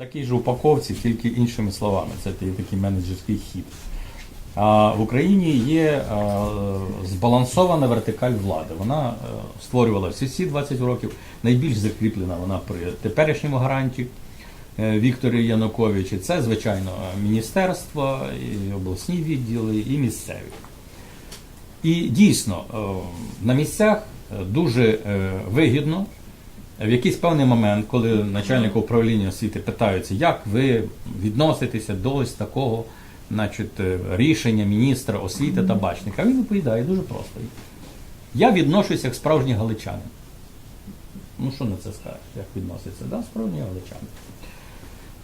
такій ж упаковці, тільки іншими словами. Це такий менеджерський хід. А в Україні є е, збалансована вертикаль влади. Вона е, створювалася всі 20 років. Найбільш закріплена вона при теперішньому гаранті е, Вікторі Януковичі. Це, звичайно, міністерства, і обласні відділи, і місцеві. І дійсно на місцях дуже вигідно в якийсь певний момент, коли начальник управління освіти питаються, як ви відноситеся до ось такого значить, е, рішення міністра освіти та бачника, він відповідає дуже просто. Я відношуся як справжній галичанин. Ну, що на це скажеш, як відноситься? Да, справжній галичанин.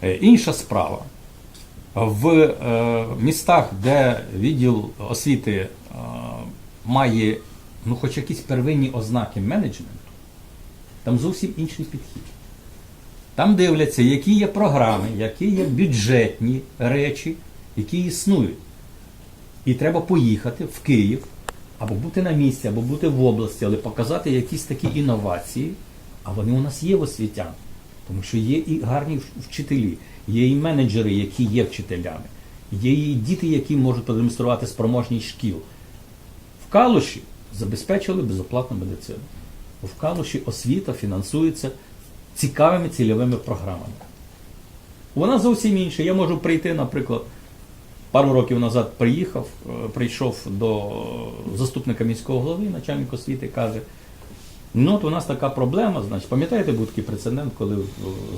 Е, Інша справа. В е, містах, де відділ освіти е, має ну, хоч якісь первинні ознаки менеджменту, там зовсім інший підхід. Там дивляться, які є програми, які є бюджетні речі, які існують. І треба поїхати в Київ, або бути на місці, або бути в області, але показати якісь такі інновації, а вони у нас є в освітян. Тому що є і гарні вчителі, є і менеджери, які є вчителями, є і діти, які можуть продемонструвати спроможність шкіл. В Калуші забезпечили безоплатну медицину. В Калуші освіта фінансується цікавими цільовими програмами. Вона зовсім інша. Я можу прийти, наприклад, пару років назад приїхав, е, прийшов до заступника міського голови, начальник освіти, каже: ну от у нас така проблема, значить, пам'ятаєте, був такий прецедент, коли е,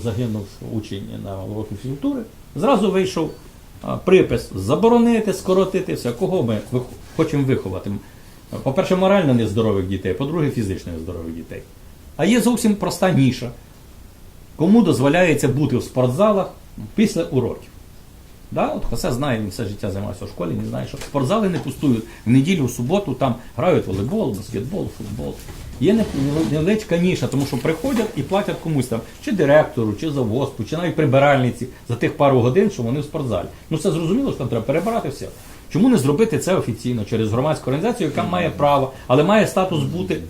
загинув учень на уроки фізкультури, зразу вийшов припис заборонити, скоротити все. Кого ми хочемо виховати? По-перше, морально нездорових дітей, по-друге, фізично нездорових дітей. А є зовсім проста ніша. Кому дозволяється бути в спортзалах після уроків? Да? От Хосе знає, він все життя займався в школі, він знає, що спортзали не пустують. В неділю, в суботу там грають волейбол, баскетбол, футбол. Є невеличка ніша, тому що приходять і платять комусь там, чи директору, чи завгоспу, чи навіть прибиральниці за тих пару годин, що вони в спортзалі. Ну це зрозуміло, що там треба перебирати все. Чому не зробити це офіційно через громадську організацію, яка має право, але має статус бути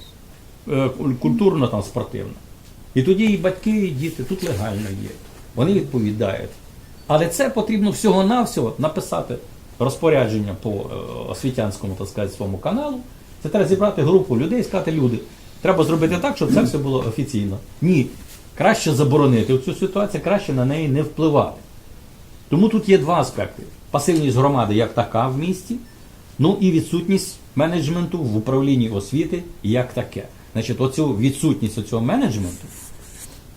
е, культурно там спортивно. І тоді і батьки, і діти тут легально є. Вони відповідають. Але це потрібно всього-навсього написати розпорядження по е, освітянському, так сказати, своєму каналу. Це треба зібрати групу людей і сказати, люди, треба зробити так, щоб це все було офіційно. Ні. Краще заборонити цю ситуацію, краще на неї не впливати. Тому тут є два аспекти: пасивність громади як така в місті, ну і відсутність менеджменту в управлінні освіти як таке. Значить, оцю відсутність цього менеджменту,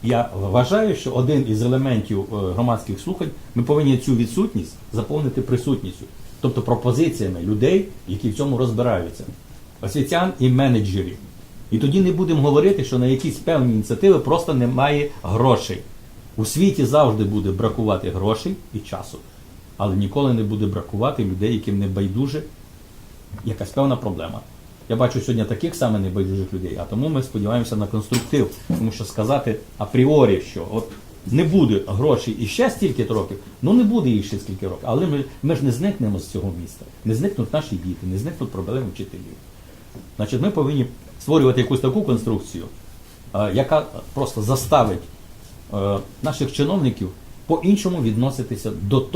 я вважаю, що один із елементів е, громадських слухань ми повинні цю відсутність заповнити присутністю, тобто пропозиціями людей, які в цьому розбираються, освітян і менеджерів. І тоді не будемо говорити, що на якісь певні ініціативи просто немає грошей. У світі завжди буде бракувати грошей і часу, але ніколи не буде бракувати людей, яким не байдуже якась певна проблема. Я бачу сьогодні таких саме небайдужих людей, а тому ми сподіваємося на конструктив. Тому що сказати апріорі, що от не буде грошей і ще стільки років, ну не буде їх ще скільки років. Але ми, ми ж не зникнемо з цього міста. Не зникнуть наші діти, не зникнуть проблеми вчителів. Значить, ми повинні створювати якусь таку конструкцію, е, яка просто заставить е, наших чиновників по-іншому відноситися до того.